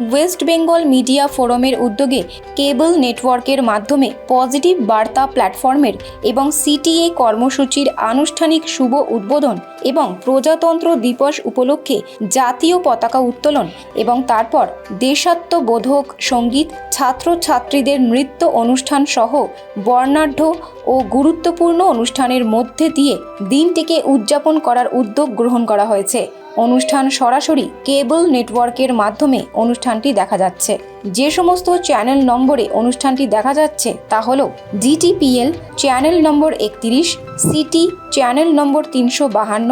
West Bengal media ফোরামের উদ্যোগে কেবল নেটওয়ার্কের মাধ্যমে পজিটিভ বার্তা প্ল্যাটফর্মের এবং সিটিএ কর্মসূচির আনুষ্ঠানিক শুভ উদ্বোধন এবং প্রজাতন্ত্র দিবস উপলক্ষে জাতীয় পতাকা উত্তোলন এবং তারপর দেশাত্মবোধক সংগীত, ছাত্রছাত্রীদের নৃত্য অনুষ্ঠান সহ বর্ণাঢ্য ও গুরুত্বপূর্ণ অনুষ্ঠানের মধ্যে দিয়ে দিনটিকে উদযাপন করার উদ্যোগ গ্রহণ করা হয়েছে। অনুষ্ঠান সরাসরি কেবল নেটওয়ার্কের মাধ্যমে অনুষ্ঠানটি দেখা যাচ্ছে। যে সমস্ত চ্যানেল নম্বরে অনুষ্ঠানটি দেখা যাচ্ছে তা হল জিটিপিএল চ্যানেল নম্বর একত্রিশ সিটি চ্যানেল নম্বর তিনশো বাহান্ন,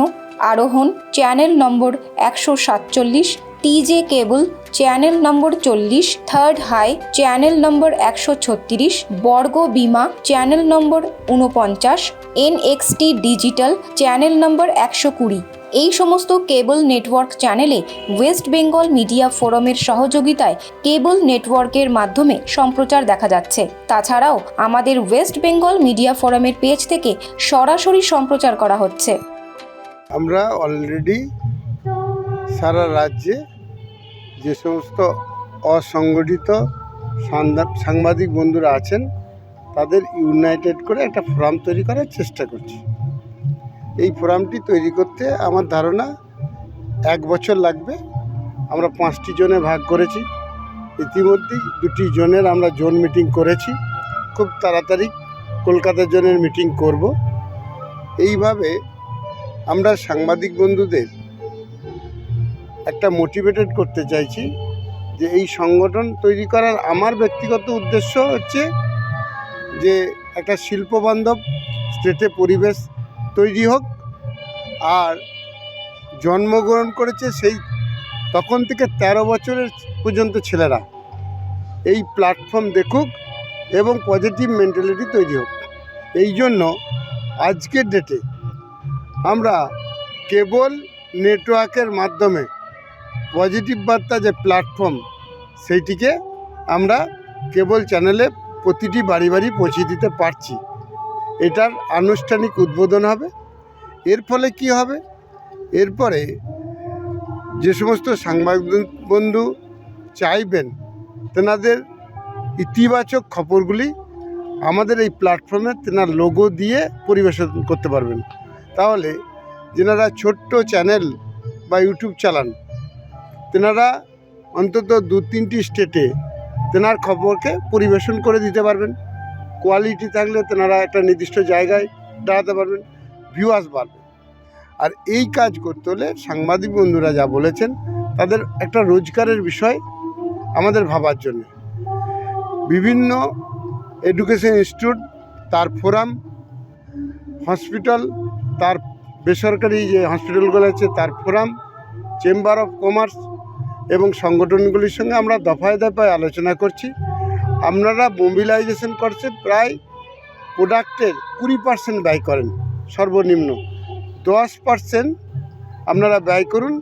আরোহণ চ্যানেল নম্বর একশো সাতচল্লিশ টিজে কেবল চ্যানেল নম্বর চল্লিশ থার্ড হাই চ্যানেল নম্বর একশো ছত্রিশ, বর্গ বিমা চ্যানেল নম্বর উনপঞ্চাশ এনএক্সটি ডিজিটাল চ্যানেল নম্বর একশো কুড়ি। এই সমস্ত কেবল নেটওয়ার্ক চ্যানেলে ওয়েস্ট বেঙ্গল মিডিয়া ফোরামের সহযোগিতায় কেবল নেটওয়ার্কের মাধ্যমে সম্প্রচার দেখা যাচ্ছে। তাছাড়াও আমাদের ওয়েস্ট বেঙ্গল মিডিয়া ফোরামের পেজ থেকে সরাসরি সম্প্রচার করা হচ্ছে। আমরা অলরেডি সারা রাজ্যে যে সমস্ত অসংগঠিত সাংবাদিক বন্ধুরা আছেন, তাদের ইউনাইটেড করে একটা ফোরাম তৈরি করার চেষ্টা করছি। এই ফোরামটি তৈরি করতে আমার ধারণা এক বছর লাগবে। আমরা পাঁচটি জোনে ভাগ করেছি। ইতিমধ্যেই দুটি জোনের আমরা জোন মিটিং করেছি। খুব তাড়াতাড়ি কলকাতা জোনের মিটিং করব। এইভাবে আমরা সাংবাদিক বন্ধুদের একটা মোটিভেটেড করতে চাইছি যে এই সংগঠন তৈরি করার আমার ব্যক্তিগত উদ্দেশ্য হচ্ছে যে একটা শিল্পবান্ধব স্টেটে পরিবেশ তৈরি হোক আর জন্মগ্রহণ করেছে সেই তখন থেকে ১৩ বছরের পর্যন্ত ছেলেরা। এই প্ল্যাটফর্ম দেখুক এবং পজিটিভ মেন্টালিটি তৈরি হোক। এই জন্য আজকের ডেটে আমরা কেবল নেটওয়ার্কের মাধ্যমে পজিটিভ বার্তা যে প্ল্যাটফর্ম সেইটিকে আমরা কেবল চ্যানেলে প্রতিটি বাড়ি বাড়ি পৌঁছে দিতে পারছি। এটার আনুষ্ঠানিক উদ্বোধন হবে। এর ফলে কি হবে? এরপরে যে সমস্ত সাংবাদিক বন্ধু চাইবেন, তেনাদের ইতিবাচক খবরগুলি আমাদের এই প্ল্যাটফর্মে তেনার লোগো দিয়ে পরিবেশন করতে পারবেন। তাহলে যেনারা ছোট্ট চ্যানেল বা ইউটিউব চালান, তেনারা অন্তত দু তিনটি স্টেটে তেনার খবরকে পরিবেশন করে দিতে পারবেন। কোয়ালিটি থাকলে তেনারা একটা নির্দিষ্ট জায়গায় দাঁড়াতে পারবেন ভিউয়ার্স বাড়বে। আর এই কাজ করতে হলে সাংবাদিক বন্ধুরা যা বলেছেন, তাদের একটা রোজগারের বিষয় আমাদের ভাবার জন্য। বিভিন্ন এডুকেশন ইনস্টিটিউট তার ফোরাম হসপিটাল তার বেসরকারি যে হসপিটালগুলো আছে, তার ফোরাম চেম্বার অফ কমার্স এবং সংগঠনগুলির সঙ্গে আমরা দফায় দফায় আলোচনা করছি। আপনারা মোবিলাইজেশন করছে প্রায় প্রোডাক্টের কুড়ি পার্সেন্ট ব্যয় করেন, সর্বনিম্ন। দশ পার্সেন্ট আপনারা ব্যয় করুন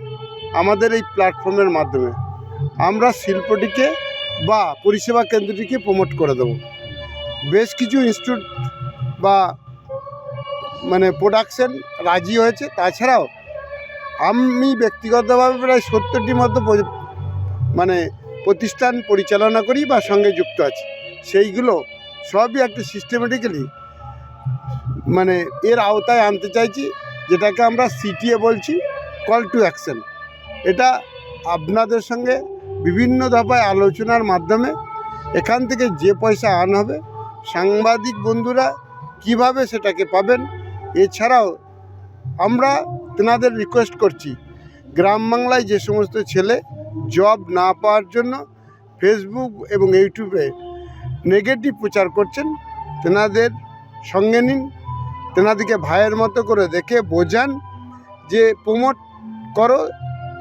আমাদের এই প্ল্যাটফর্মের মাধ্যমে। আমরা শিল্পটিকে বা পরিষেবা কেন্দ্রটিকে প্রমোট করে দেব। বেশ কিছু ইনস্টিটিউট বা মানে প্রোডাকশন রাজি হয়েছে। তাছাড়াও আমি ব্যক্তিগতভাবে প্রায় সত্তরটির মতো মানে প্রতিষ্ঠান পরিচালনা করি বা সঙ্গে যুক্ত আছি। সেইগুলো সবই একটা সিস্টেমেটিক্যালি মানে এর আওতায় আনতে চাইছি, যেটাকে আমরা সিটিএ বলছি কল টু অ্যাকশন এটা আপনাদের সঙ্গে বিভিন্ন দফায় আলোচনার মাধ্যমে এখান থেকে যে পয়সা আন হবে, সাংবাদিক বন্ধুরা কীভাবে সেটাকে পাবেন, এছাড়াও আমরা তেনাদের রিকোয়েস্ট করছি, গ্রাম বাংলায় যে সমস্ত ছেলে জব না পাওয়ার জন্য ফেসবুক এবং ইউটিউবে নেগেটিভ প্রচার করছেন। তেনাদের সঙ্গে নিন। তেনাদিকে ভাইয়ের মতো করে দেখে বোঝান যে প্রমোট করো।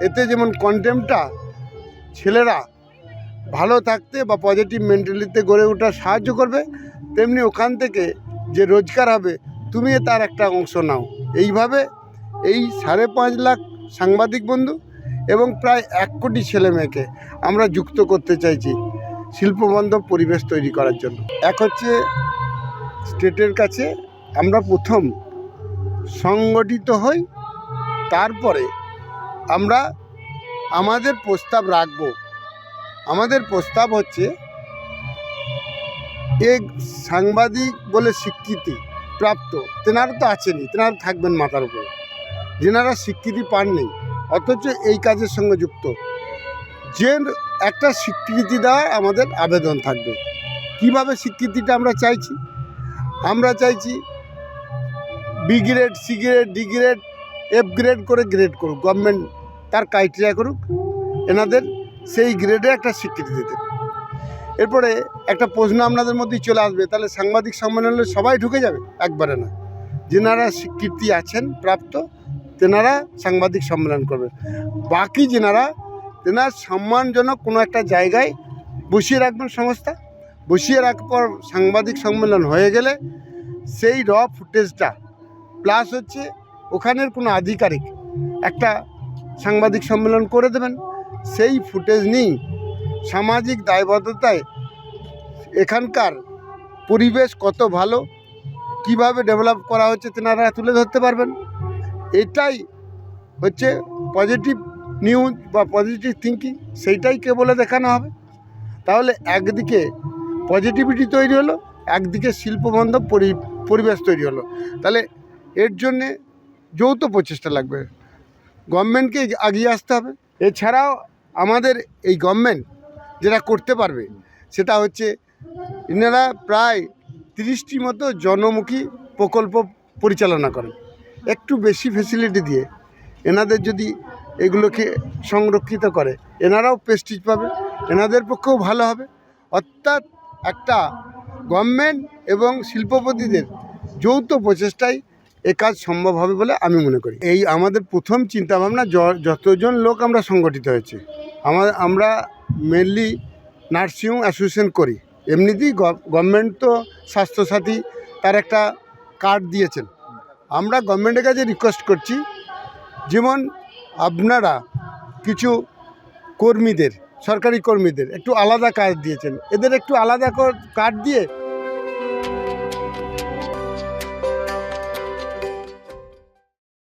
এতে যেমন কন্টেন্টটা ছেলেরা ভালো থাকতে বা পজিটিভ মেন্টালিতে গড়ে ওঠা সাহায্য করবে, তেমনি ওখান থেকে যে রোজগার হবে, তুমি তার একটা অংশ নাও। এইভাবে এই সাড়ে পাঁচ লাখ সাংবাদিক বন্ধু এবং প্রায় এক কোটি ছেলে মেয়েকে আমরা যুক্ত করতে চাইছি শিল্পবান্ধব পরিবেশ তৈরি করার জন্য। এক হচ্ছে স্টেটের কাছে আমরা প্রথম সংগঠিত হই, তারপরে আমরা আমাদের প্রস্তাব রাখব। আমাদের প্রস্তাব হচ্ছে এক সাংবাদিক বলে স্বীকৃতি প্রাপ্ত। তেনারা তো আছেনই, তেনারা থাকবেন মাথার উপরে। যেনারা স্বীকৃতি পাননি অথচ এই কাজের সঙ্গে যুক্ত। যে একটা স্বীকৃতি দেওয়ার আমাদের আবেদন থাকবে। কীভাবে স্বীকৃতিটা আমরা চাইছি? আমরা চাইছি B grade C grade D grade F grade করে গ্রেড করুক। গভর্নমেন্ট তার ক্রাইটেরিয়া করুক, এনাদের সেই গ্রেডে একটা স্বীকৃতি দিতে। এরপরে একটা প্রশ্ন আপনাদের মধ্যেই চলে আসবে, তাহলে সাংবাদিক সম্মেলনে সবাই ঢুকে যাবে? একবারে না। যেনারা স্বীকৃতি আছেন, প্রাপ্ত তেনারা সাংবাদিক সম্মেলন করবেন বাকি যেনারা, তেনার সম্মানজনক কোনো একটা জায়গায় বসিয়ে রাখবেন সংস্থা। বসিয়ে রাখার পর সাংবাদিক সম্মেলন হয়ে গেলে সেই র ফুটেজটা প্লাস হচ্ছে ওখানের কোনো আধিকারিক একটা সাংবাদিক সম্মেলন করে দেবেন। সেই ফুটেজ নিয়েই সামাজিক দায়বদ্ধতায় এখানকার পরিবেশ কত ভালো, কীভাবে ডেভেলপ করা হচ্ছে তেনারা তুলে ধরতে পারবেন। এটাই হচ্ছে পজিটিভ নিউজ বা পজিটিভ থিঙ্কিং সেইটাই কে বলে দেখানো হবে। তাহলে একদিকে পজিটিভিটি তৈরি হলো, একদিকে শিল্পবান্ধব পরি, পরিবেশ তৈরি হলো। তাহলে এর জন্যে যৌথ প্রচেষ্টা লাগবে। গভর্নমেন্টকে এগিয়ে আসতে হবে। এছাড়াও আমাদের এই গভর্নমেন্ট যেটা করতে পারবে, সেটা হচ্ছে এনারা প্রায় তিরিশটি মতো জনমুখী প্রকল্প পরিচালনা করেন। একটু বেশি ফেসিলিটি দিয়ে এনাদের যদি এগুলোকে সংরক্ষিত করে, এনারাও প্রেস্টিজ পাবে, এনাদের পক্ষেও ভালো হবে। অর্থাৎ একটা গভর্নমেন্ট এবং শিল্পপতিদের যৌথ প্রচেষ্টায় এ কাজ সম্ভব হবে বলে আমি মনে করি। এই আমাদের প্রথম চিন্তাভাবনা যতজন লোক আমরা সংগঠিত হয়েছে আমার আমরা মেনলি নার্সিং অ্যাসোসিয়েশন করি। এমনিতেই গভর্নমেন্ট তো স্বাস্থ্যসাথী তার একটা কার্ড দিয়েছেন। আমরা গভর্নমেন্টের কাছে রিকোয়েস্ট করছি, যেমন আপনারা কিছু কর্মীদের, সরকারি কর্মীদের একটু আলাদা কাজ দিয়েছেন। এদের একটু আলাদা কার্ড দিয়ে